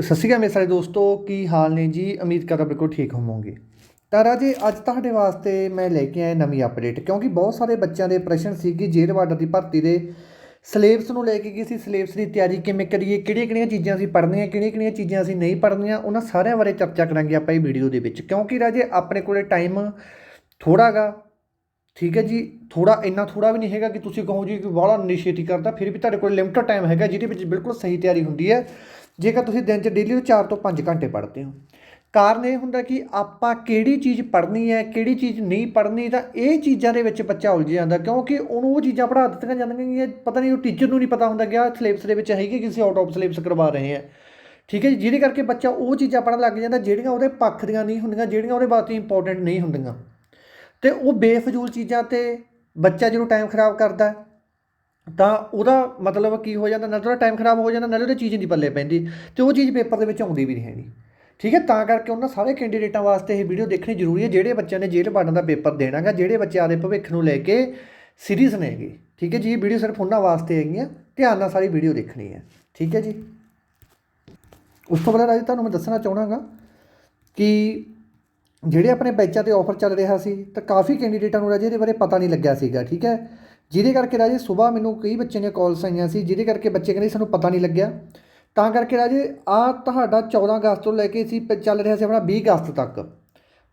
ਸਤਿ ਸ਼੍ਰੀ ਅਕਾਲ ਮੇਰੇ ਸਾਰੇ ਦੋਸਤੋ, ਕੀ ਹਾਲ ਨੇ ਜੀ? ਉਮੀਦ ਕਰਦਾ ਬਿਲਕੁਲ ਠੀਕ ਹੋਵੋਗੇ। ਤਾਂ ਰਾਜੇ, ਅੱਜ ਤੁਹਾਡੇ ਵਾਸਤੇ ਮੈਂ ਲੈ ਕੇ ਆਇਆ ਨਵੀਂ ਅਪਡੇਟ ਕਿਉਂਕਿ ਬਹੁਤ ਸਾਰੇ ਬੱਚਿਆਂ ਦੇ ਪ੍ਰਸ਼ਨ ਸੀ ਕਿ ਜੇਲ੍ਹ ਵਾਰਡਰ ਦੀ ਭਰਤੀ ਦੇ। ਸਿਲੇਬਸ ਨੂੰ ਲੈ ਕੇ ਕਿ ਅਸੀਂ ਸਿਲੇਬਸ ਦੀ ਤਿਆਰੀ ਕਿਵੇਂ ਕਰੀਏ? ਕਿਹੜੀਆਂ ਕਿਹੜੀਆਂ ਚੀਜ਼ਾਂ ਅਸੀਂ ਪੜ੍ਹਨੀਆਂ ਕਿਹੜੀਆਂ ਕਿਹੜੀਆਂ ਚੀਜ਼ਾਂ ਅਸੀਂ ਨਹੀਂ ਪੜ੍ਹਨੀਆਂ, ਉਹਨਾਂ ਸਾਰਿਆਂ ਬਾਰੇ ਚਰਚਾ ਕਰਾਂਗੇ ਆਪਾਂ ਇਹ ਵੀਡੀਓ ਦੇ ਵਿੱਚ। ਕਿਉਂਕਿ ਰਾਜੇ, ਆਪਣੇ ਕੋਲੇ ਟਾਈਮ ਥੋੜ੍ਹਾ ਗਾ। ਠੀਕ ਹੈ ਜੀ ਥੋੜਾ ਇੰਨਾ ਥੋੜਾ ਵੀ ਨਹੀਂ ਹੈਗਾ ਕਿ ਤੁਸੀਂ ਕਹੋ ਜੀ ਕਿ ਬਾਹਲਾ ਇਨੀਸ਼ੀਏਟਿਵ ਕਰਦਾ, ਫਿਰ ਵੀ ਤੁਹਾਡੇ ਕੋਲ ਲਿਮਟਡ ਟਾਈਮ ਹੈਗਾ, ਜਿਹਦੇ ਵਿੱਚ ਬਿਲਕੁਲ ਸਹੀ ਤਿਆਰੀ ਹੁੰਦੀ ਹੈ। ਜੇਕਰ ਤੁਸੀਂ ਦਿਨ 'ਚ ਡੇਲੀ 4 ਤੋਂ 5 ਘੰਟੇ ਪੜ੍ਹਦੇ ਹੋ। ਕਾਰਨ ਇਹ ਹੁੰਦਾ ਕਿ ਆਪਾਂ ਕਿਹੜੀ ਚੀਜ਼ ਪੜ੍ਹਨੀ ਹੈ, ਕਿਹੜੀ ਚੀਜ਼ ਨਹੀਂ ਪੜ੍ਹਨੀ, ਤਾਂ ਇਹ ਚੀਜ਼ਾਂ ਦੇ ਵਿੱਚ ਬੱਚਾ ਉਲਝ ਜਾਂਦਾ, ਕਿਉਂਕਿ ਉਹਨੂੰ ਉਹ ਚੀਜ਼ਾਂ ਪੜ੍ਹਾ ਦਿੱਤੀਆਂ ਜਾਂਦੀਆਂ ਪਤਾ ਨਹੀਂ ਉਹ ਟੀਚਰ ਨੂੰ ਨਹੀਂ ਪਤਾ ਹੁੰਦਾ ਕਿ ਆਹ ਸਿਲੇਬਸ ਦੇ ਵਿੱਚ ਹੈਗੀ ਕਿਸੇ ਆਊਟ ਆਫ ਸਿਲੇਬਸ ਕਰਵਾ ਰਹੇ ਆ ਠੀਕ ਹੈ ਜੀ, ਜਿਹਦੇ ਕਰਕੇ ਬੱਚਾ ਉਹ ਚੀਜ਼ਾਂ ਪੜ੍ਹਨ ਲੱਗ ਜਾਂਦਾ, ਜਿਹੜੀਆਂ ਉਹਦੇ ਪੱਖ ਦੀਆਂ ਨਹੀਂ ਹੁੰਦੀਆਂ, ਜਿਹੜੀਆਂ ਉਹਦੇ ਵਾਸਤੇ ਇੰਪੋਰਟੈਂਟ ਨਹੀਂ ਹੁੰਦੀਆਂ। ਤੇ ਉਹ ਬੇਫਜ਼ੂਲ ਚੀਜ਼ਾਂ ਤੇ ਬੱਚਾ ਜਦੋਂ ਟਾਈਮ ਖਰਾਬ ਕਰਦਾ ਤਾਂ ਉਹਦਾ ਮਤਲਬ ਕੀ ਹੋ ਜਾਂਦਾ, ਨਾ ਤਾਂ ਉਹਦਾ ਟਾਈਮ ਖਰਾਬ ਹੋ ਜਾਂਦਾ ਨਾਲੇ ਉਹਦੀ ਚੀਜ਼ ਨਹੀਂ ਪੱਲੇ ਪੈਂਦੀ, ਤੇ ਉਹ ਚੀਜ਼ ਪੇਪਰ ਦੇ ਵਿੱਚ ਆਉਂਦੀ ਵੀ ਨਹੀਂ ਹੈਗੀ। ਠੀਕ ਹੈ, ਤਾਂ ਕਰਕੇ ਉਹਨਾਂ ਸਾਰੇ ਕੈਂਡੀਡੇਟਾਂ ਵਾਸਤੇ ਇਹ ਵੀਡੀਓ ਦੇਖਣੀ ਜ਼ਰੂਰੀ ਹੈ, ਜਿਹੜੇ ਬੱਚਿਆਂ ਨੇ ਜੇਲ੍ਹ ਬਣਨ ਦਾ ਪੇਪਰ ਦੇਣਾਗਾ ਜਿਹੜੇ ਬੱਚੇ ਆਦੇ ਭਵਿੱਖ ਨੂੰ ਲੈ ਕੇ ਸੀਰੀਅਸ ਨੇਗੇ ਠੀਕ ਹੈ ਜੀ, ਇਹ ਵੀਡੀਓ ਸਿਰਫ ਉਹਨਾਂ ਵਾਸਤੇ ਹੈਗੀਆਂ ਧਿਆਨ ਨਾਲ ਸਾਰੀ ਵੀਡੀਓ ਦੇਖਣੀ ਹੈ। ਠੀਕ ਹੈ ਜੀ। ਉਸ ਤੋਂ ਬਾਅਦ ਰਾਜੀ, ਤੁਹਾਨੂੰ ਮੈਂ ਦੱਸਣਾ ਚਾਹਣਾਗਾ ਕਿ ਜਿਹੜੇ ਆਪਣੇ ਬੈਚਾਂ ਤੇ ਆਫਰ ਚੱਲ ਰਿਹਾ ਸੀ, ਤਾਂ ਕਾਫੀ ਕੈਂਡੀਡੇਟਾਂ ਨੂੰ ਰਾਜੇ ਇਹਦੇ ਬਾਰੇ ਪਤਾ ਨਹੀਂ ਲੱਗਿਆ ਸੀਗਾ, ਠੀਕ ਹੈ? ਜਿਹਦੇ ਕਰਕੇ ਰਾਜੇ ਸਵੇਰ ਮੈਨੂੰ ਕਈ ਬੱਚਿਆਂ ਦੀਆਂ ਕਾਲਸ ਆਈਆਂ ਸੀ, ਜਿਹਦੇ ਕਰਕੇ ਬੱਚੇ ਕਹਿੰਦੇ ਸਾਨੂੰ ਪਤਾ ਨਹੀਂ ਲੱਗਿਆ। ਤਾਂ ਕਰਕੇ ਰਾਜੇ ਆ ਤੁਹਾਡਾ 14 ਅਗਸਤ ਤੋਂ ਲੈ ਕੇ ਸੀ ਪ- ਚੱਲ ਰਿਹਾ ਸੀ ਆਪਣਾ 20 ਅਗਸਤ ਤੱਕ।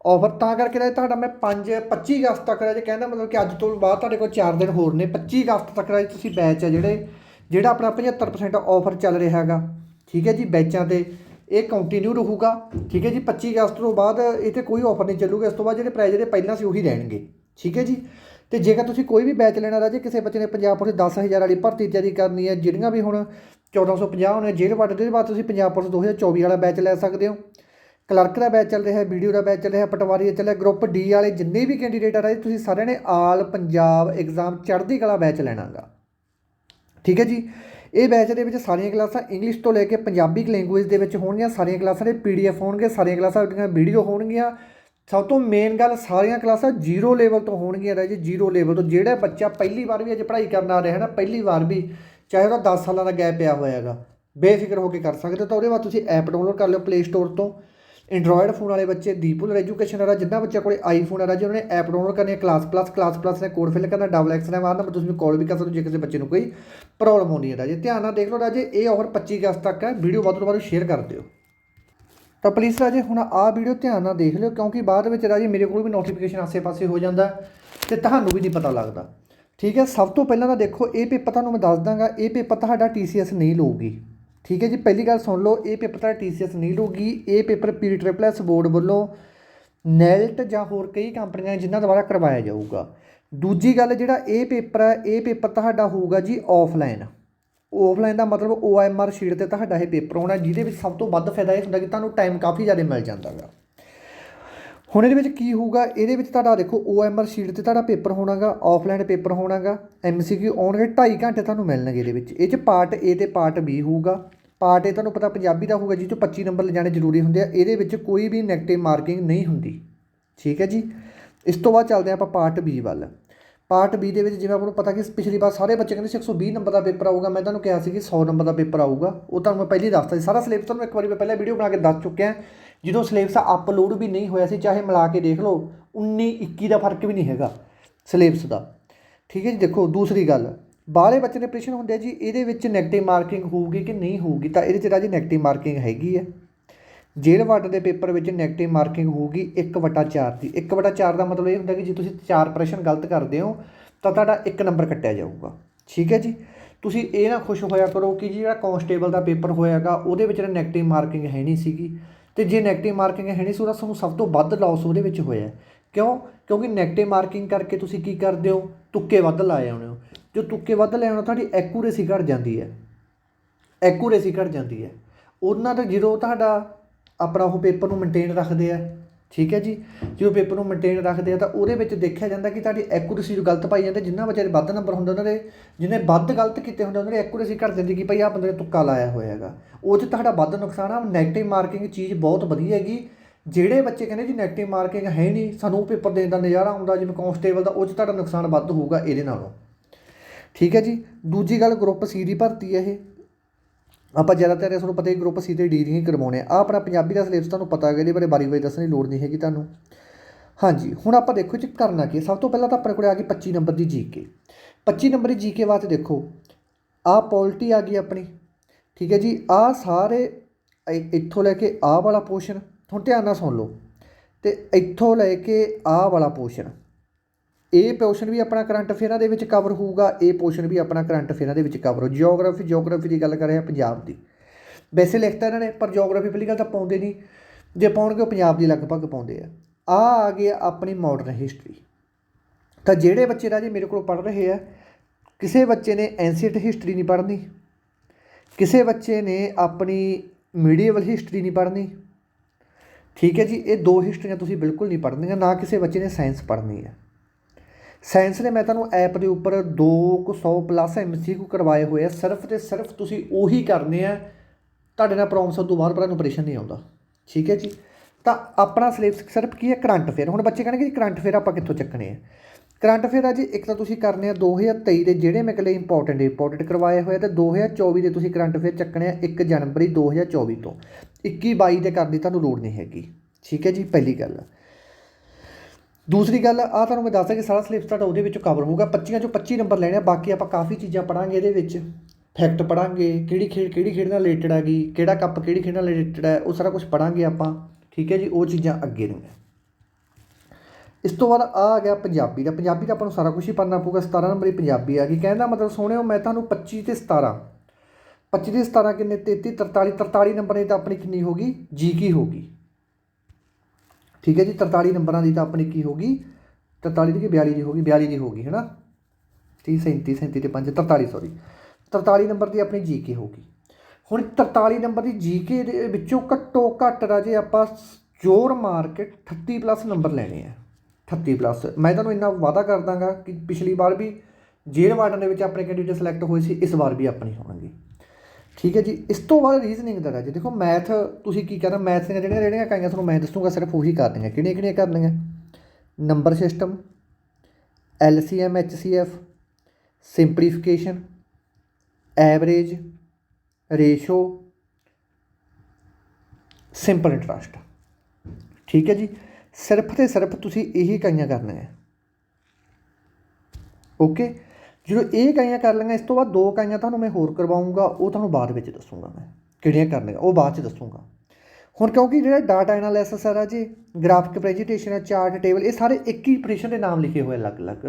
ਆਫਰ ਤਾਂ ਕਰਕੇ ਰਾਜੇ ਤੁਹਾਡਾ ਮੈਂ 5 25 ਅਗਸਤ ਤੱਕ ਰਾਜੇ ਕਹਿੰਦਾ ਮਤਲਬ ਕਿ ਅੱਜ ਤੋਂ ਬਾਅਦ ਤੁਹਾਡੇ ਕੋਲ 4 ਦਿਨ ਹੋਰ ਨੇ 25 ਅਗਸਤ ਤੱਕ ਰਾਜੇ ਤੁਸੀਂ ਬੈਚ ਹੈ ਜਿਹੜੇ, ਜਿਹੜਾ ਆਪਣਾ 75% ਆਫਰ ਚੱਲ ਰਿਹਾ ਹੈਗਾ, ਠੀਕ ਹੈ ਜੀ, ਬੈਚਾਂ ਤੇ। ਇਹ ਕੰਟੀਨਿਊ ਰਹੂਗਾ। ਠੀਕ ਹੈ ਜੀ 25 ਅਗਸਤ ਤੋਂ ਬਾਅਦ ਇਹ ਤੇ ਕੋਈ ਆਫਰ ਨਹੀਂ ਚੱਲੂਗਾ। ਇਸ ਤੋਂ ਬਾਅਦ ਜਿਹੜੇ ਪ੍ਰਾਈਜ਼ ਜਿਹੜੇ ਪਹਿਲਾਂ ਸੀ ਉਹੀ ਰਹਿਣਗੇ। ਠੀਕ ਹੈ ਜੀ? ਤੇ ਜੇਕਰ ਤੁਸੀਂ ਕੋਈ ਵੀ ਬੈਚ ਲੈਣਾ ਰਾਜੇ, ਕਿਸੇ ਬੱਚੇ ਨੇ ਪੰਜਾਬ ਪੁਲਿਸ 10000 ਵਾਲੀ ਭਰਤੀ ਤਿਆਰੀ ਕਰਨੀ ਹੈ, ਜਿਹੜੀਆਂ ਵੀ ਹੁਣ 1450 ਹੋਣੇ ਜੇਲ੍ਹ ਵੱਡ ਦੇ ਬਾਅਦ ਤੁਸੀਂ ਪੰਜਾਬ ਪੁਲਿਸ 2024 ਵਾਲਾ ਬੈਚ ਲੈ ਸਕਦੇ ਹੋ। ਕਲਰਕ ਦਾ ਬੈਚ ਚੱਲ ਰਿਹਾ ਹੈ ਵੀਡੀਓ ਦਾ ਬੈਚ ਚੱਲ ਰਿਹਾ, ਪਟਵਾਰੀ ਦਾ ਚੱਲ ਰਿਹਾ ਗਰੁੱਪ ਡੀ ਵਾਲੇ ਜਿੰਨੇ ਵੀ ਕੈਂਡੀਡੇਟ ਆ ਰਾਜੇ, ਤੁਸੀਂ ਸਾਰਿਆਂ ਨੇ ਆਲ ਪੰਜਾਬ ਐਗਜ਼ਾਮ ਚੜ੍ਹਦੀ ਕਲਾ ਬੈਚ ਲੈਣਾਗਾ। ਠੀਕ ਹੈ ਜੀ? ਇਹ ਬੈਚ ਦੇ ਵਿੱਚ ਸਾਰੀਆਂ ਕਲਾਸਾਂ ਇੰਗਲਿਸ਼ ਤੋਂ ਲੈ ਕੇ ਪੰਜਾਬੀ ਲੈਂਗੁਏਜ ਦੇ ਵਿੱਚ ਹੋਣਗੀਆਂ, ਸਾਰੀਆਂ ਕਲਾਸਾਂ ਦੇ ਪੀਡੀਐਫ ਹੋਣਗੇ, ਸਾਰੀਆਂ ਕਲਾਸਾਂ ਦੀਆਂ ਵੀਡੀਓ ਹੋਣਗੀਆਂ। ਸਭ ਤੋਂ ਮੇਨ ਗੱਲ ਸਾਰੀਆਂ ਕਲਾਸਾਂ ਜ਼ੀਰੋ ਲੈਵਲ ਤੋਂ ਹੋਣਗੀਆਂ ਰਾਜੇ ਜ਼ੀਰੋ ਲੈਵਲ ਤੋਂ। ਜਿਹੜਾ ਬੱਚਾ ਪਹਿਲੀ ਵਾਰ ਵੀ ਅੱਜ ਪੜ੍ਹਾਈ ਕਰਨ ਆ ਰਿਹਾ ਨਾ, ਪਹਿਲੀ ਵਾਰ ਵੀ, ਚਾਹੇ ਉਹਦਾ 10 ਸਾਲਾਂ ਦਾ ਗੈਪ ਪਿਆ ਹੋਇਆ ਹੈਗਾ, ਬੇਫਿਕਰ ਹੋ ਕੇ ਕਰ ਸਕਦੇ ਹੋ। ਤਾਂ ਉਹਦੇ ਬਾਅਦ ਤੁਸੀਂ ਐਪ ਡਾਊਨਲੋਡ ਕਰ ਲਿਓ ਪਲੇ ਸਟੋਰ ਤੋਂ। ਐਂਡਰੋਇਡ ਫੋਨ ਵਾਲੇ ਬੱਚੇ ਦੀਪੂਲ ਐਜੂਕੇਸ਼ਨ ਵਾਲਾ, ਜਿੰਨਾ ਬੱਚਾ ਕੋਲੇ ਆਈਫੋਨ ਹੈ ਰਾਜੇ ਉਹਨਾਂ ਨੇ ਐਪ ਡਾਊਨਲੋਡ ਕਰਨੀ ਹੈ ਕਲਾਸ ਪਲੱਸ ਕਲਾਸ ਪਲੱਸ ਨੇ ਕੋਡ ਫਿਲ ਕਰਨਾ ਡਬਲ ਐਕਸ ਨੇ ਮਾਰਨਾ ਤੁਸੀਂ ਮੈਨੂੰ ਕਾਲ ਵੀ ਕਰ ਸਕਦੇ ਹੋ ਜੇ ਕਿਸੇ ਬੱਚੇ ਨੂੰ ਕੋਈ ਪ੍ਰੋਬਲਮ ਆਉਂਦੀ ਹੈ ਰਾਜੇ ਧਿਆਨ ਨਾਲ ਦੇਖ ਲਓ ਰਾਜੇ, ਇਹ ਆਫਰ 25 ਅਗਸਤ ਤੱਕ ਹੈ ਵੀਡੀਓ ਵੱਧ ਤੋਂ ਵੱਧ ਸ਼ੇਅਰ ਕਰ ਦਿਓ। ਤਾਂ ਪਲੀਜ਼ ਰਾਜੇ, ਹੁਣ ਆਹ ਵੀਡੀਓ ਧਿਆਨ ਨਾਲ ਦੇਖ ਲਿਓ, ਕਿਉਂਕਿ ਬਾਅਦ ਵਿੱਚ ਰਾਜੇ ਮੇਰੇ ਕੋਲ ਵੀ ਨੋਟੀਫਿਕੇਸ਼ਨ ਆਸੇ-ਪਾਸੇ ਹੋ ਜਾਂਦਾ ਤੇ ਤੁਹਾਨੂੰ ਵੀ ਨਹੀਂ ਪਤਾ ਲੱਗਦਾ। ਠੀਕ ਹੈ, ਸਭ ਤੋਂ ਪਹਿਲਾਂ ਤਾਂ ਦੇਖੋ, ਇਹ ਪੇਪਰ ਤੁਹਾਨੂੰ ਮੈਂ ਦੱਸ ਦਾਂਗਾ, ਇਹ ਪੇਪਰ ਤੁਹਾਡਾ TCS ਨਹੀਂ ਲਊਗੀ। ਠੀਕ ਹੈ ਜੀ, ਪਹਿਲੀ ਗੱਲ ਸੁਣ ਲਓ, ਇਹ ਪੇਪਰ ਤੁਹਾਡਾ TCS ਨੀਡ ਲਊਗੀ ਇਹ paper P triple S board ਵੱਲੋਂ ਨੈਲਟ ਜਾਂ ਹੋਰ ਕਈ ਕੰਪਨੀਆਂ ਜਿਨ੍ਹਾਂ ਦੁਆਰਾ ਕਰਵਾਇਆ ਜਾਊਗਾ। ਦੂਜੀ ਗੱਲ ਜਿਹੜਾ ਇਹ ਪੇਪਰ ਹੈ, ਇਹ ਪੇਪਰ ਤੁਹਾਡਾ ਹੋਊਗਾ ਜੀ ਆਫਲਾਈਨ ਆਫਲਾਈਨ ਦਾ ਮਤਲਬ OMR ਸ਼ੀਟ ਤੇ ਤੁਹਾਡਾ ਇਹ ਪੇਪਰ ਹੋਣਾ ਜਿਹਦੇ ਵਿੱਚ ਸਭ ਤੋਂ ਵੱਧ ਫਾਇਦਾ ਇਹ ਹੁੰਦਾ ਕਿ ਤੁਹਾਨੂੰ ਟਾਈਮ ਕਾਫੀ ਜ਼ਿਆਦਾ ਮਿਲ ਜਾਂਦਾ ਗਾ। ਹੁਣ ਇਹਦੇ ਵਿੱਚ ਕੀ ਹੋਊਗਾ, ਇਹਦੇ ਵਿੱਚ ਤੁਹਾਡਾ ਦੇਖੋ OMR ਸ਼ੀਟ ਤੇ ਤੁਹਾਡਾ ਪੇਪਰ ਹੋਣਾਗਾ ਆਫਲਾਈਨ ਪੇਪਰ ਹੋਣਾਗਾ MCQ ਆਉਣਗੇ 2.5 ਘੰਟੇ ਤੁਹਾਨੂੰ ਮਿਲਣਗੇ ਇਹਦੇ ਵਿੱਚ। ਇਹ ਚ ਪਾਰਟ A ਤੇ ਪਾਰਟ B ਹੋਊਗਾ। ਪਾਰਟ ਇਹ ਤੁਹਾਨੂੰ ਪਤਾ ਪੰਜਾਬੀ ਦਾ ਹੋਊਗਾ ਜਿਸ ਤੋਂ 25 ਨੰਬਰ ਲਿਜਾਣੇ ਜ਼ਰੂਰੀ ਹੁੰਦੇ ਆ, ਇਹਦੇ ਵਿੱਚ ਕੋਈ ਵੀ ਨੈਗੇਟਿਵ ਮਾਰਕਿੰਗ ਨਹੀਂ ਹੁੰਦੀ। ਠੀਕ ਹੈ ਜੀ? ਇਸ ਤੋਂ ਬਾਅਦ ਚੱਲਦੇ ਹਾਂ ਆਪਾਂ ਪਾਰਟ ਬੀ ਵੱਲ। ਪਾਰਟ ਬੀ ਦੇ ਵਿੱਚ ਜਿਵੇਂ ਆਪਾਂ ਨੂੰ ਪਤਾ ਕਿ ਪਿਛਲੀ ਵਾਰ ਸਾਰੇ ਬੱਚੇ ਕਹਿੰਦੇ ਸੀ 120 ਨੰਬਰ ਦਾ ਪੇਪਰ ਆਊਗਾ, ਮੈਂ ਤੁਹਾਨੂੰ ਕਿਹਾ ਸੀ ਕਿ 100 ਨੰਬਰ ਦਾ ਪੇਪਰ ਆਊਗਾ। ਉਹ ਤੁਹਾਨੂੰ ਮੈਂ ਪਹਿਲਾਂ ਹੀ ਦੱਸਤਾ ਸੀ। ਸਾਰਾ ਸਿਲੇਬਸ ਤੁਹਾਨੂੰ ਇੱਕ ਵਾਰੀ ਮੈਂ ਪਹਿਲਾਂ ਵੀਡੀਓ ਬਣਾ ਕੇ ਦੱਸ ਚੁੱਕਿਆ। ਜਦੋਂ ਸਿਲੇਬਸ ਅਪਲੋਡ ਵੀ ਨਹੀਂ ਹੋਇਆ ਸੀ, ਚਾਹੇ ਮਿਲਾ ਕੇ ਦੇਖ ਲਓ 19 21 ਦਾ ਫ਼ਰਕ ਵੀ ਨਹੀਂ ਹੈਗਾ ਸਿਲੇਬਸ ਦਾ। ਠੀਕ ਹੈ ਜੀ? ਦੇਖੋ, ਦੂਸਰੀ ਗੱਲ। ਬਾਹਲੇ ਬੱਚੇ ਦੇ ਪ੍ਰਸ਼ਨ ਹੁੰਦੇ ਆ ਜੀ, ਇਹਦੇ ਵਿੱਚ ਨੈਗੇਟਿਵ ਮਾਰਕਿੰਗ ਹੋਊਗੀ ਕਿ ਨਹੀਂ ਹੋਊਗੀ? ਤਾਂ ਇਹਦੇ 'ਚ ਰਾਜੀ ਨੈਗੇਟਿਵ ਮਾਰਕਿੰਗ ਹੈਗੀ ਹੈ ਜੇਲ ਵਾਟਰ ਦੇ ਪੇਪਰ ਵਿੱਚ ਨੈਗੇਟਿਵ ਮਾਰਕਿੰਗ ਹੋਊਗੀ 1/4 ਦੀ। 1/4 ਦਾ ਮਤਲਬ ਇਹ ਹੁੰਦਾ ਕਿ ਜੇ ਤੁਸੀਂ ਚਾਰ ਪ੍ਰਸ਼ਨ ਗਲਤ ਕਰਦੇ ਹੋ, ਤਾਂ ਤੁਹਾਡਾ ਇੱਕ ਨੰਬਰ ਕੱਟਿਆ ਜਾਊਗਾ। ਠੀਕ ਹੈ ਜੀ? ਤੁਸੀਂ ਇਹ ਨਾ ਖੁਸ਼ ਹੋਇਆ ਕਰੋ ਕਿ ਜੀ ਜਿਹੜਾ ਕਾਂਸਟੇਬਲ ਦਾ ਪੇਪਰ ਹੋਇਆਗਾ, ਉਹਦੇ ਵਿੱਚ ਨੈਗੇਟਿਵ ਮਾਰਕਿੰਗ ਹੈ ਨਹੀਂ ਸੀਗੀ। ਤੇ ਜੇ ਨੈਗੇਟਿਵ ਮਾਰਕਿੰਗ ਹੈ ਨਹੀਂ ਸੀ, ਉਹਦਾ ਤੁਹਾਨੂੰ ਸਭ ਤੋਂ ਵੱਧ ਲਾਸ ਉਹਦੇ ਵਿੱਚ ਹੋਇਆ। ਕਿਉਂ? ਕਿਉਂਕਿ ਨੈਗੇਟਿਵ ਮਾਰਕਿੰਗ ਕਰਕੇ ਤੁਸੀਂ ਕੀ ਕਰਦੇ ਹੋ? ਤੁੱਕੇ ਵੱਧ ਲਾਏ ਆਉਣੇ ਹੋ। ਜੋ ਤੁੱਕੇ ਵੱਧ ਲੈਣ ਆਉਣਾ ਤੁਹਾਡੀ ਐਕੂਰੇਸੀ ਘਟ ਜਾਂਦੀ ਹੈ। ਐਕੂਰੇਸੀ ਘਟ ਜਾਂਦੀ ਹੈ। ਉਹਨਾਂ ਦਾ ਜਦੋਂ ਤੁਹਾਡਾ ਆਪਣਾ ਉਹ ਪੇਪਰ ਨੂੰ ਮੇਨਟੇਨ ਰੱਖਦੇ ਆ, ਠੀਕ ਹੈ ਜੀ? ਜਦੋਂ ਪੇਪਰ ਨੂੰ ਮੇਨਟੇਨ ਰੱਖਦੇ ਆ ਤਾਂ ਉਹਦੇ ਵਿੱਚ ਦੇਖਿਆ ਜਾਂਦਾ ਕਿ ਤੁਹਾਡੀ ਐਕੂਰੇਸੀ ਜੋ ਗਲਤ ਪਾਈ ਜਾਂਦੇ ਜਿੰਨਾ ਬੱਚੇ ਦੇ ਵੱਧ ਨੰਬਰ ਹੁੰਦੇ ਉਹਨਾਂ ਦੇ, ਜਿਹਨੇ ਵੱਧ ਗਲਤ ਕੀਤੇ ਹੁੰਦੇ ਉਹਨਾਂ ਦੀ ਐਕੂਰੇਸੀ ਘਟ ਜਾਂਦੀ ਕਿ ਭਈ ਆ ਬੰਦੇ ਨੇ ਤੁੱਕਾ ਲਾਇਆ ਹੋਇਆ ਹੈਗਾ। ਉਹ 'ਚ ਤੁਹਾਡਾ ਵੱਧ ਨੁਕਸਾਨ ਆ ਨੈਗੇਟਿਵ ਮਾਰਕਿੰਗ ਚੀਜ਼ ਬਹੁਤ ਵਧੀਆ ਹੈਗੀ। ਜਿਹੜੇ ਬੱਚੇ ਕਹਿੰਦੇ ਜੀ ਨੈਗੇਟਿਵ ਮਾਰਕਿੰਗ ਹੈ ਨਹੀਂ, ਸਾਨੂੰ ਪੇਪਰ ਦੇਣ ਦਾ ਨਜ਼ਾਰਾ ਆਉਂਦਾ, ਜਿਵੇਂ ਕਾਂਸਟੇਬਲ ਦਾ, ਉਹ 'ਚ ਤੁਹਾਡਾ ਨੁਕਸਾਨ ਵੱਧ ਹੋਊਗਾ ਇਹਦੇ ਨਾਲੋਂ। ਠੀਕ ਹੈ ਜੀ। ਦੂਜੀ ਗੱਲ ਗਰੁੱਪ ਸੀ ਦੀ ਭਰਤੀ ਹੈ ਇਹ। ਆਪਾਂ ਜ਼ਿਆਦਾਤਰ ਤੁਹਾਨੂੰ ਪਤਾ ਹੀ ਗਰੁੱਪ ਸੀ ਤੇ ਡੀ ਦੀਆਂ ਹੀ ਕਰਵਾਉਣੇ ਆ। ਆਹ ਆਪਣਾ ਪੰਜਾਬੀ ਦਾ ਸਿਲੇਬਸ ਤੁਹਾਨੂੰ ਪਤਾ ਹੈਗਾ ਇਹਦੇ ਬਾਰੇ ਬਾਰੀ ਬਾਰੀ ਦੱਸਣ ਦੀ ਲੋੜ ਨਹੀਂ ਹੈਗੀ ਤੁਹਾਨੂੰ। ਹਾਂਜੀ, ਹੁਣ ਆਪਾਂ ਦੇਖੋ ਜੀ, ਕਰਨਾ ਕੀ ਹੈ। ਸਭ ਤੋਂ ਪਹਿਲਾਂ ਤਾਂ ਆਪਣੇ ਕੋਲ ਆ ਗਈ 25 ਨੰਬਰ ਦੀ ਜੀਕੇ 25 ਨੰਬਰ ਦੀ ਜੀਕੇ ਵਾਸਤੇ ਦੇਖੋ, ਆਹ ਪੋਲਿਟੀ ਆ ਗਈ ਆਪਣੀ। ਠੀਕ ਹੈ ਜੀ, ਆਹ ਸਾਰੇ ਇੱਥੋਂ ਲੈ ਕੇ ਆਹ ਵਾਲਾ ਪੋਰਸ਼ਨ ਹੁਣ ਧਿਆਨ ਨਾਲ ਸੁਣ ਲਓ। ਤੇ ਇੱਥੋਂ ਲੈ ਕੇ ਆ ਵਾਲਾ ਪੋਰਸ਼ਨ ਇਹ ਪੋਰਸ਼ਨ ਵੀ ਆਪਣਾ ਕਰੰਟ ਅਫੇਅਰਾਂ ਦੇ ਵਿੱਚ ਕਵਰ ਹੋਊਗਾ ਇਹ ਪੋਰਸ਼ਨ ਵੀ ਆਪਣਾ ਕਰੰਟ ਅਫੇਅਰਾਂ ਦੇ ਵਿੱਚ ਕਵਰ ਹੋ ਜੀਓਗ੍ਰਾਫੀ ਜੀਓਗ੍ਰਾਫੀ ਦੀ ਗੱਲ ਕਰ ਰਹੇ ਹਾਂ, ਪੰਜਾਬ ਦੀ। ਵੈਸੇ ਲਿਖਤਾ ਇਹਨਾਂ ਨੇ, ਪਰ ਜੀਓਗ੍ਰਾਫੀ ਪਹਿਲੀ ਗੱਲ ਤਾਂ ਪਾਉਂਦੇ ਨਹੀਂ। ਜੇ ਪਾਉਣਗੇ, ਉਹ ਪੰਜਾਬ ਦੀ ਲਗਭਗ ਪਾਉਂਦੇ ਆ। ਆ ਆ ਗਈ ਆਪਣੀ ਮਾਡਰਨ ਹਿਸਟਰੀ ਤਾਂ ਜਿਹੜੇ ਬੱਚੇ ਰਾਜੇ ਮੇਰੇ ਕੋਲ ਪੜ੍ਹ ਰਹੇ ਆ, ਕਿਸੇ ਬੱਚੇ ਨੇ ਐਂਸੀਐਂਟ ਹਿਸਟਰੀ ਨਹੀਂ ਪੜ੍ਹਨੀ। ਕਿਸੇ ਬੱਚੇ ਨੇ ਆਪਣੀ ਮੀਡੀਏਵਲ ਹਿਸਟਰੀ ਨਹੀਂ ਪੜ੍ਹਨੀ। ਠੀਕ ਹੈ ਜੀ, ਇਹ ਦੋ ਹਿਸਟਰੀਆਂ ਤੁਸੀਂ ਬਿਲਕੁਲ ਨਹੀਂ ਪੜ੍ਹਨੀਆਂ, ਨਾ ਕਿਸੇ ਬੱਚੇ ਨੇ ਸਾਇੰਸ ਪੜ੍ਹਨੀ ਹੈ ਸਾਇੰਸ ਨੇ ਮੈਂ ਤੁਹਾਨੂੰ ਐਪ ਦੇ ਉੱਪਰ 200 ਪਲੱਸ ਐਮਸੀਕਿਊ ਕਰਵਾਏ ਹੋਏ ਆ। ਸਿਰਫ ਤੇ ਸਿਰਫ ਤੁਸੀਂ ਉਹੀ ਕਰਨੇ ਆ। ਤੁਹਾਡੇ ਨਾਲ ਪ੍ਰੋਮਸ ਤੋਂ ਬਾਅਦ ਪਰ ਆਪਰੇਸ਼ਨ ਨਹੀਂ ਆਉਂਦਾ। ਠੀਕ ਹੈ ਜੀ? ਤਾਂ ਆਪਣਾ ਸਿਲੇਬਸ ਸਿਰਫ ਕੀ ਹੈ? ਕਰੰਟ ਅਫੇਅਰ ਹੁਣ ਬੱਚੇ ਕਹਿਣਗੇ ਜੀ, ਕਰੰਟ ਅਫੇਅਰ ਆਪਾਂ ਕਿੱਥੋਂ ਚੱਕਣੇ ਆ? ਕਰੰਟ ਅਫੇਅਰ ਆ ਜੀ, ਇੱਕ ਤਾਂ ਤੁਸੀਂ ਕਰਨੇ ਆ 2023 ਦੇ ਜਿਹੜੇ ਮੈਂ ਕਹਿੰਦਾ ਇੰਪੋਰਟੈਂਟ ਇੰਪੋਰਟੈਂਟ ਕਰਵਾਏ ਹੋਏ ਆ ਤੇ 2024 ਦੇ ਤੁਸੀਂ ਕਰੰਟ ਅਫੇਅਰ ਚੱਕਣੇ ਆ 1 ਜਨਵਰੀ 2024 ਤੋਂ। 21 22 ਦੇ ਕਰਨ ਦੀ ਤੁਹਾਨੂੰ ਲੋੜ ਨਹੀਂ ਹੈਗੀ। ਠੀਕ ਹੈ ਜੀ? ਪਹਿਲੀ ਗੱਲ। ਦੂਸਰੀ ਗੱਲ ਆ ਤੁਹਾਨੂੰ ਮੈਂ ਦੱਸਦਾ ਕਿ ਸਾਰਾ ਸਿਲੇਬਸ ਤੁਹਾਡਾ ਉਹਦੇ ਵਿੱਚੋਂ ਕਵਰ ਹੋਊਗਾ। 25 ਚੋਂ 25 ਨੰਬਰ ਲੈਣੇ ਆ, ਬਾਕੀ ਆਪਾਂ ਕਾਫੀ ਚੀਜ਼ਾਂ ਪੜਾਂਗੇ ਇਹਦੇ ਵਿੱਚ। ਫੈਕਟ ਪੜਾਂਗੇ ਕਿਹੜੀ ਖੇਡ ਕਿਹੜੀ ਖੇਡ ਨਾਲ ਰਿਲੇਟਡ ਗਈ, ਕਿਹੜਾ ਕੱਪ ਕਿਹੜੀ ਖੇਡ ਨਾਲ ਰਿਲੇਟਡ ਹੈ ਉਹ ਸਾਰਾ ਕੁਝ ਪੜਾਂਗੇ ਆਪਾਂ। ਠੀਕ ਹੈ ਜੀ, ਉਹ ਚੀਜ਼ਾਂ ਅੱਗੇ ਨੂੰ ਇਸ ਤੋਂ ਬਾਅਦ ਆ ਆ ਗਿਆ ਪੰਜਾਬੀ ਦਾ। ਪੰਜਾਬੀ ਦਾ ਆਪਾਂ ਨੂੰ ਸਾਰਾ ਕੁਝ ਹੀ ਪੜਨਾ ਪਊਗਾ। 17 ਨੰਬਰ ਹੀ ਪੰਜਾਬੀ ਆ ਗਈ। ਕਹਿੰਦਾ ਮਤਲਬ ਸੋਹਣਿਓ ਮੈਂ ਤੁਹਾਨੂੰ 25 ਤੇ 17 25 ਤੇ 17 ਕਿੰਨੇ? 33 43 43 ਨੰਬਰ ਦੀ ਤਾਂ ਆਪਣੀ ਕਿੰਨੀ ਹੋਗੀ ਜੀ ਕੀ ਹੋਗੀ ਠੀਕ ਹੈ ਜੀ 43 ਨੰਬਰਾਂ ਦੀ ਤਾਂ ਆਪਣੀ ਕੀ ਹੋਗੀ 43 ਦੀ ਕਿ 42 ਦੀ ਹੋਗੀ 42 ਦੀ ਹੋਗੀ ਹੈਨਾ? 30 37 37 ਤੇ 5 43 ਸੌਰੀ 43 ਨੰਬਰ ਦੀ ਆਪਣੀ ਜੀਕੇ ਹੋਗੀ ਹੁਣ 43 ਨੰਬਰ ਦੀ ਜੀਕੇ ਦੇ ਵਿੱਚੋਂ ਘੱਟੋ ਘੱਟ ਰਾਜੇ ਆਪਾਂ ਜੋਰ ਮਾਰ ਕੇ 38 ਪਲੱਸ ਨੰਬਰ ਲੈਣੇ ਆ। 38 ਪਲੱਸ ਮੈਂ ਤੁਹਾਨੂੰ ਇੰਨਾ ਵਾਅਦਾ ਕਰ ਦਾਂਗਾ ਕਿ ਪਿਛਲੀ ਵਾਰ ਵੀ ਜੇਲ੍ਹ ਵਾਰਡਨ ਦੇ ਵਿੱਚ ਆਪਣੇ ਕੈਂਡੀਡੇਟ ਸਿਲੈਕਟ ਹੋਏ ਸੀ, ਇਸ ਵਾਰ ਵੀ ਆਪਣੀ ਹੋਣਗੇ। ਠੀਕ ਹੈ ਜੀ, ਇਸ ਤੋਂ ਬਾਅਦ ਰੀਜ਼ਨਿੰਗ ਦਾ ਰਾਜ, ਦੇਖੋ ਮੈਥ ਤੁਸੀਂ ਕੀ ਕਰਨਾ ਮੈਥ ਦੀਆਂ ਜਿਹੜੀਆਂ ਜਿਹੜੀਆਂ ਇਕਾਈਆਂ ਤੁਹਾਨੂੰ ਮੈਂ ਦੱਸੂਗਾ, ਸਿਰਫ ਉਹੀ ਕਰਨੀਆਂ, ਕਿਹੜੀਆਂ ਕਿਹੜੀਆਂ ਕਰਨੀਆਂ? Number system LCM HCF simplification average ratio simple interest ਠੀਕ ਹੈ ਜੀ, ਸਿਰਫ ਤੇ ਸਿਰਫ ਤੁਸੀਂ ਇਹੀ ਇਕਾਈਆਂ ਕਰਨੀਆਂ। ਹੈ ਓਕੇ ਜਦੋਂ ਇਹ ਇਕਾਈਆਂ ਕਰ ਲਈਆਂ, ਇਸ ਤੋਂ ਬਾਅਦ ਦੋ ਇਕਾਈਆਂ ਤੁਹਾਨੂੰ ਮੈਂ ਹੋਰ ਕਰਵਾਉਂਗਾ, ਉਹ ਤੁਹਾਨੂੰ ਬਾਅਦ ਵਿੱਚ ਦੱਸੂਗਾ ਮੈਂ, ਕਿਹੜੀਆਂ ਕਰਨੀਆਂ, ਉਹ ਬਾਅਦ ਚ ਦੱਸੂਗਾ। ਹੁਣ ਕਿਉਂਕਿ ਜਿਹੜਾ ਡਾਟਾ ਐਨਾਲਿਸਿਸ ਹੈ ਜੀ ਗ੍ਰਾਫਿਕ ਪ੍ਰੈਜੈਂਟੇਸ਼ਨ ਹੈ ਚਾਰਟ ਟੇਬਲ ਇਹ ਸਾਰੇ ਇੱਕ ਹੀ ਆਪਰੇਸ਼ਨ ਦੇ ਨਾਮ ਲਿਖੇ ਹੋਏ ਅਲੱਗ-ਅਲੱਗ।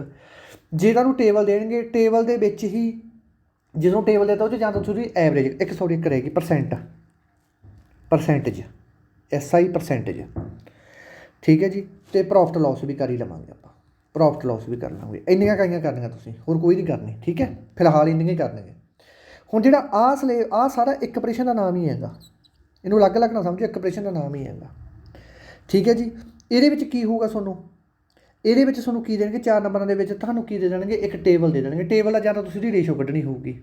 ਜੇ ਤੁਹਾਨੂੰ ਟੇਬਲ ਦੇਣਗੇ ਟੇਬਲ ਦੇ ਵਿੱਚ ਹੀ ਜਦੋਂ ਟੇਬਲ ਦੇਤਾ ਉਹ 'ਚ ਜਾਂ ਤਾਂ ਤੁਸੀਂ ਐਵਰੇਜ ਇੱਕ ਸੌਰੀ ਇੱਕ ਰਹੇਗੀ ਪਰਸੈਂਟ ਪਰਸੈਂਟੇਜ ਐਸਆਈ ਪਰਸੈਂਟੇਜ ਠੀਕ ਹੈ ਜੀ, ਤੇ ਪ੍ਰੋਫਿਟ ਲਾਸ ਵੀ ਕਰ ਹੀ ਲਵਾਂਗੇ ਆਪਾਂ। ਪ੍ਰੋਫਿਟ ਲਾਸ ਵੀ ਕਰ ਲਾਂਗੇ ਇੰਨੀਆਂ ਕਾਈਆਂ ਕਰਨੀਆਂ ਤੁਸੀਂ? ਹੋਰ ਕੋਈ ਨਹੀਂ ਕਰਨੀ, ਠੀਕ ਹੈ? ਫਿਲਹਾਲ ਇੰਨੀਆਂ ਹੀ ਕਰਨੀਆਂ। ਹੁਣ ਜਿਹੜਾ ਆਹ ਸਲੇ, ਆਹ ਸਾਰਾ ਇੱਕ ਆਪਰੇਸ਼ਨ ਦਾ ਨਾਮ ਹੀ ਹੈਗਾ। ਇਹਨੂੰ ਅਲੱਗ-ਅਲੱਗ ਨਾ ਸਮਝੋ, ਇੱਕ ਆਪਰੇਸ਼ਨ ਦਾ ਨਾਮ ਹੀ ਹੈਗਾ। ਠੀਕ ਹੈ ਜੀ? ਇਹਦੇ ਵਿੱਚ ਕੀ ਹੋਊਗਾ ਤੁਹਾਨੂੰ? ਇਹਦੇ ਵਿੱਚ ਤੁਹਾਨੂੰ ਕੀ ਦੇਣਗੇ? ਚਾਰ ਨੰਬਰਾਂ ਦੇ ਵਿੱਚ ਤੁਹਾਨੂੰ ਕੀ ਦੇ ਦੇਣਗੇ? ਇੱਕ ਟੇਬਲ ਦੇ ਦੇਣਗੇ। ਟੇਬਲ ਦਾ ਜਾਂ ਤਾਂ ਤੁਸੀਂ ਉਹਦੀ ਰੇਸ਼ੋ ਕੱਢਣੀ ਹੋਊਗੀ,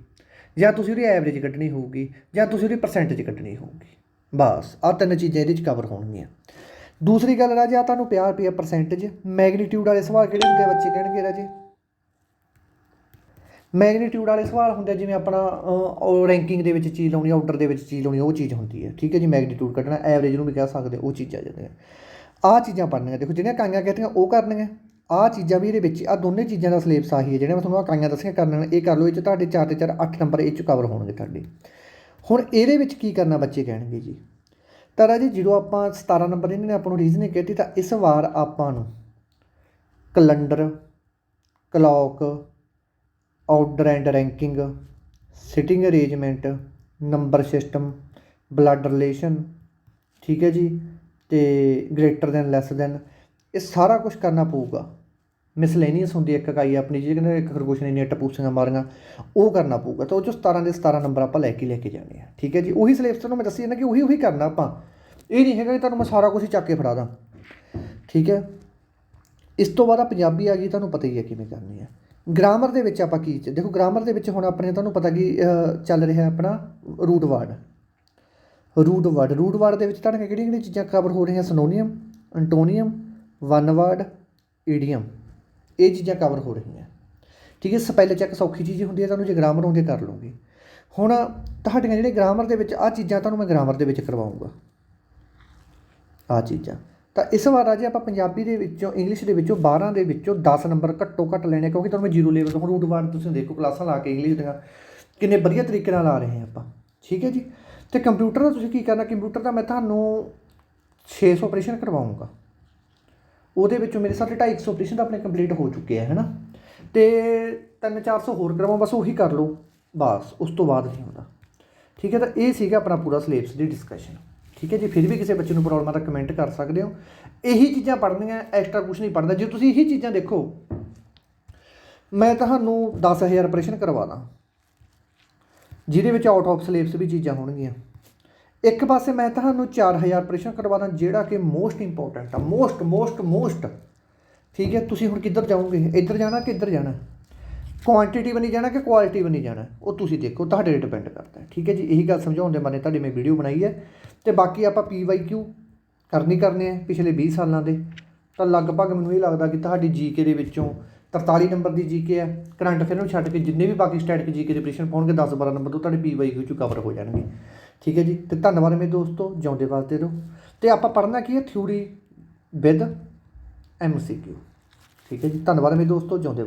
ਜਾਂ ਤੁਸੀਂ ਉਹਦੀ ਐਵਰੇਜ ਕੱਢਣੀ ਹੋਊਗੀ, ਜਾਂ ਤੁਸੀਂ ਉਹਦੀ ਪਰਸੈਂਟੇਜ ਕੱਢਣੀ ਹੋਊਗੀ। ਬਸ, ਆਹ ਤਿੰਨ ਚੀਜ਼ਾਂ ਇਹਦੇ ਵਿੱਚ ਕਵਰ ਹੋਣਗੀਆਂ। ਦੂਸਰੀ ਗੱਲ ਰਾਜੇ, ਆ ਤੁਹਾਨੂੰ ਪਿਆ ਰੁਪਿਆ ਪਰਸੈਂਟੇਜ ਮੈਗਨੀਟਿਊਡ ਵਾਲੇ ਸਵਾਲ ਕਿਹੜੇ ਹੁੰਦੇ ਆ ਬੱਚੇ ਕਹਿਣਗੇ ਰਾਜੇ? ਮੈਗਨੀਟਿਊਡ ਵਾਲੇ ਸਵਾਲ ਹੁੰਦੇ ਆ, ਜਿਵੇਂ ਆਪਣਾ ਰੈਂਕਿੰਗ ਦੇ ਵਿੱਚ ਚੀਜ਼ ਲਾਉਣੀ ਆਊਟਰ ਦੇ ਵਿੱਚ ਚੀਜ਼ ਲਾਉਣੀ ਉਹ ਚੀਜ਼ ਹੁੰਦੀ ਹੈ ਠੀਕ ਹੈ ਜੀ ਮੈਗਨੀਟਿਊਡ ਕੱਢਣਾ ਐਵਰੇਜ ਨੂੰ ਵੀ ਕਹਿ ਸਕਦੇ ਉਹ ਚੀਜ਼ਾਂ ਆ ਜਾਂਦੀਆਂ ਆਹ ਚੀਜ਼ਾਂ ਪੜ੍ਹਨੀਆਂ, ਦੇਖੋ ਜਿਹੜੀਆਂ ਕਾਈਆਂ ਕਹਿੰਦੀਆਂ ਉਹ ਕਰਨੀਆਂ। ਆਹ ਚੀਜ਼ਾਂ ਵੀ ਇਹਦੇ ਵਿੱਚ, ਆ ਦੋਨੇ ਚੀਜ਼ਾਂ ਦਾ ਸਿਲੇਬਸ ਆਹੀ ਹੈ ਜਿਹੜੀਆਂ ਮੈਂ ਤੁਹਾਨੂੰ ਆ ਕਾਈਆਂ ਦੱਸੀਆਂ ਕਰਨੀਆਂ ਇਹ ਕਰ ਲਓ, ਇਹ 'ਚ ਤੁਹਾਡੇ 4 ਤੇ 4 8 ਨੰਬਰ, ਇਹ 'ਚ ਕਵਰ ਹੋਣਗੇ ਤੁਹਾਡੇ। ਹੁਣ ਇਹਦੇ ਵਿੱਚ ਕੀ ਕਰਨਾ ਬੱਚੇ ਕਹਿਣਗੇ ਜੀ? ਤਾਂ ਰਾਜੀ ਜਦੋਂ ਆਪਾਂ 17 ਨੰਬਰ ਇਹਨਾਂ ਨੇ ਆਪਾਂ ਨੂੰ ਰੀਜ਼ਨਿੰਗ ਕਹਿਤੀ, ਤਾਂ ਇਸ ਵਾਰ ਆਪਾਂ ਨੂੰ calendar clock order and ranking sitting arrangement number system blood relation ਠੀਕ ਹੈ ਜੀ, ਤੇ ਗ੍ਰੇਟਰ ਦੈਨ ਲੈਸ ਦੈਨ ਇਹ ਸਾਰਾ ਕੁਝ ਕਰਨਾ ਪਊਗਾ। ਮਿਸਲੇਨੀਅਸ ਹੁੰਦੀ ਹੈ, ਇੱਕ ਇਕਾਈ ਆਪਣੀ, ਜਿਹਦੇ ਕਹਿੰਦੇ ਇੱਕ ਖਰਗੋਸ਼ ਨੇ ਇੰਨੀਆਂ ਟਪੂਸੀਆਂ ਮਾਰੀਆਂ, ਉਹ ਕਰਨਾ ਪਊਗਾ। ਤਾਂ ਉਹ ਚੋਂ 17 ਦੇ 17 ਨੰਬਰ ਆਪਾਂ ਲੈ ਕੇ ਲੈ ਕੇ ਜਾਣੇ ਆ। ਠੀਕ ਹੈ ਜੀ? ਉਹੀ ਸਿਲੇਬਸ ਤੁਹਾਨੂੰ ਮੈਂ ਦੱਸੀ ਜਾਂਦਾ ਕਿ ਉਹੀ ਉਹੀ ਕਰਨਾ ਆਪਾਂ। ਇਹ ਨਹੀਂ ਹੈਗਾ ਕਿ ਤੁਹਾਨੂੰ ਮੈਂ ਸਾਰਾ ਕੁਝ ਹੀ ਚੱਕ ਕੇ ਫੜਾ ਦਾਂ। ਠੀਕ ਹੈ? ਇਸ ਤੋਂ ਬਾਅਦ ਆ ਪੰਜਾਬੀ ਆ ਗਈ, ਤੁਹਾਨੂੰ ਪਤਾ ਹੀ ਹੈ ਕਿਵੇਂ ਕਰਨੀ ਹੈ। ਗ੍ਰਾਮਰ ਦੇ ਵਿੱਚ ਆਪਾਂ ਕੀ ਦੇਖੋ ਗ੍ਰਾਮਰ ਦੇ ਵਿੱਚ ਹੁਣ ਆਪਣੇ ਤੁਹਾਨੂੰ ਪਤਾ ਕਿ ਚੱਲ ਰਿਹਾ ਆਪਣਾ root word root word root word ਦੇ ਵਿੱਚ ਤੁਹਾਨੂੰ ਕਿਹੜੀਆਂ ਕਿਹੜੀਆਂ ਚੀਜ਼ਾਂ ਕਵਰ ਹੋ ਰਹੀਆਂ? Synonym antonym one word idiom ਇਹ ਚੀਜ਼ਾਂ ਕਵਰ ਹੋ ਰਹੀਆਂ। ਠੀਕ ਹੈ ਸਪੈਲ ਚੈੱਕ ਸੌਖੀ ਚੀਜ਼ ਹੁੰਦੀ ਹੈ, ਤੁਹਾਨੂੰ ਜੇ ਗ੍ਰਾਮਰ ਹੁੰਦੀ ਕਰ ਲਓਗੇ ਹੁਣ ਤੁਹਾਡੀਆਂ ਜਿਹੜੇ ਗ੍ਰਾਮਰ ਦੇ ਵਿੱਚ ਆ ਚੀਜ਼ਾਂ ਤੁਹਾਨੂੰ ਮੈਂ ਗ੍ਰਾਮਰ ਦੇ ਵਿੱਚ ਕਰਵਾਉਂਗਾ। ਆ ਚੀਜ਼ਾਂ। ਤਾਂ ਇਸ ਵਾਰ ਆ ਜੇ ਆਪਾਂ ਪੰਜਾਬੀ ਦੇ ਵਿੱਚੋਂ ਇੰਗਲਿਸ਼ ਦੇ ਵਿੱਚੋਂ 12 ਦੇ ਵਿੱਚੋਂ 10 ਨੰਬਰ ਘੱਟੋ ਘੱਟ ਲੈਣੇ, ਕਿਉਂਕਿ ਤੁਹਾਨੂੰ ਮੈਂ ਜ਼ੀਰੋ ਲੈਵਲ ਤੋਂ ਰੂਟ ਵਰਡ ਤੁਸੀਂ ਦੇਖੋ, ਕਲਾਸਾਂ ਲਾ ਕੇ ਇੰਗਲਿਸ਼ ਦੀਆਂ, ਕਿੰਨੇ ਵਧੀਆ ਤਰੀਕੇ ਨਾਲ ਆ ਰਹੇ ਹਾਂ ਆਪਾਂ। ਠੀਕ ਹੈ ਜੀ? ਤੇ ਕੰਪਿਊਟਰ ਦਾ ਤੁਸੀਂ ਕੀ ਕਰਨਾ ਕੰਪਿਊਟਰ ਦਾ ਮੈਂ ਤੁਹਾਨੂੰ 600 ਆਪਰੇਸ਼ਨ ਕਰਵਾਉਂਗਾ। ਉਹਦੇ ਵਿੱਚੋਂ ਮੇਰੇ ਸਾਥ 250 ਆਪਰੇਸ਼ਨ ਤਾਂ ਆਪਣੇ ਕੰਪਲੀਟ ਹੋ ਚੁੱਕੇ ਆ ਹੈਨਾ ਤੇ 3-400 ਹੋਰ ਕਰਵਾਉਂ ਬਸ ਉਹੀ ਕਰ ਲਓ, ਬਸ, ਉਸ ਤੋਂ ਬਾਅਦ ਨਹੀਂ ਹੁੰਦਾ। ਠੀਕ ਹੈ, ਤਾਂ ਇਹ ਸੀਗਾ ਆਪਣਾ ਪੂਰਾ ਸਿਲੇਬਸ ਦੀ ਡਿਸਕਸ਼ਨ ਠੀਕ ਹੈ ਜੀ, ਫਿਰ ਵੀ ਕਿਸੇ ਬੱਚੇ ਨੂੰ ਪ੍ਰੋਬਲਮ ਆ ਤਾਂ ਕਮੈਂਟ ਕਰ ਸਕਦੇ ਹੋ। ਇਹੀ ਚੀਜ਼ਾਂ ਪੜ੍ਹਨੀਆਂ ਐਕਸਟਰਾ ਕੁਝ ਨਹੀਂ ਪੜ੍ਹਨਾ। ਜੇ ਤੁਸੀਂ ਇਹੀ ਚੀਜ਼ਾਂ ਦੇਖੋ, ਮੈਂ ਤੁਹਾਨੂੰ 10000 ਆਪਰੇਸ਼ਨ ਕਰਵਾ ਦਾਂ। ਜਿਹਦੇ ਵਿੱਚ ਆਊਟ ਆਫ ਸਿਲੇਬਸ ਵੀ ਚੀਜ਼ਾਂ ਹੋਣਗੀਆਂ। ਇੱਕ ਪਾਸੇ ਮੈਂ ਤੁਹਾਨੂੰ 4000 ਆਪਰੇਸ਼ਨ ਕਰਵਾ ਦਾਂ, ਜਿਹੜਾ ਕਿ ਮੋਸਟ ਇੰਪੋਰਟੈਂਟ ਆ ਮੋਸਟ ਮੋਸਟ ਮੋਸਟ ਠੀਕ ਹੈ, ਤੁਸੀਂ ਹੁਣ ਕਿੱਧਰ ਜਾਓਗੇ? ਇੱਧਰ ਜਾਣਾ ਕਿ ਇੱਧਰ ਜਾਣਾ? ਕੁਆਂਟੀਟੀ ਬਣੀ ਜਾਣਾ ਕਿ ਕੁਆਲਿਟੀ ਬਣੀ ਜਾਣਾ? ਉਹ ਤੁਸੀਂ ਦੇਖੋ, ਤੁਹਾਡੇ ਤੇ ਡਿਪੈਂਡ ਕਰਦਾ ਹੈ। ਠੀਕ ਹੈ ਜੀ, ਇਹੀ ਗੱਲ ਸਮਝਾਉਣ ਦੇ ਬਾਰੇ ਤੁਹਾਡੀ ਮੈਂ ਵੀਡੀਓ ਬਣਾਈ ਹੈ। ਤੇ ਬਾਕੀ ਆਪਾਂ PYQ ਕਰਨੀ ਕਰਨੇ ਆ ਪਿਛਲੇ 20 ਸਾਲਾਂ ਦੇ। ਤਾਂ ਲਗਭਗ ਮੈਨੂੰ ਇਹ ਲੱਗਦਾ ਕਿ ਤੁਹਾਡੀ ਜੀਕੇ ਦੇ ਵਿੱਚੋਂ 43 ਨੰਬਰ ਦੀ ਜੀਕੇ ਹੈ ਕਰੰਟ ਅਫੇਅਰ ਨੂੰ ਛੱਡ ਕੇ ਜਿੰਨੇ ਵੀ ਬਾਕੀ ਸਟੈਟਿਕ ਜੀਕੇ ਦੇ ਪ੍ਰਸ਼ਨ ਪਾਉਣਗੇ 10 12 ਨੰਬਰ ਤੋਂ ਤੁਹਾਡੇ PYQ ਚ ਕਵਰ ਹੋ ਜਾਣਗੇ। ਠੀਕ ਹੈ ਜੀ? ਤੇ ਧੰਨਵਾਦ ਮੇਰੇ ਦੋਸਤੋ, ਜਿਉਂਦੇ ਵਾਸਤੇ ਰਹੋ। ਤੇ ਆਪਾਂ ਪੜ੍ਹਨਾ ਕੀ ਹੈ? Theory with M C Q ਠੀਕ ਹੈ ਜੀ? ਧੰਨਵਾਦ ਮੇਰੇ ਦੋਸਤੋ, ਜਿਉਂਦੇ ਵਾਸਤੇ।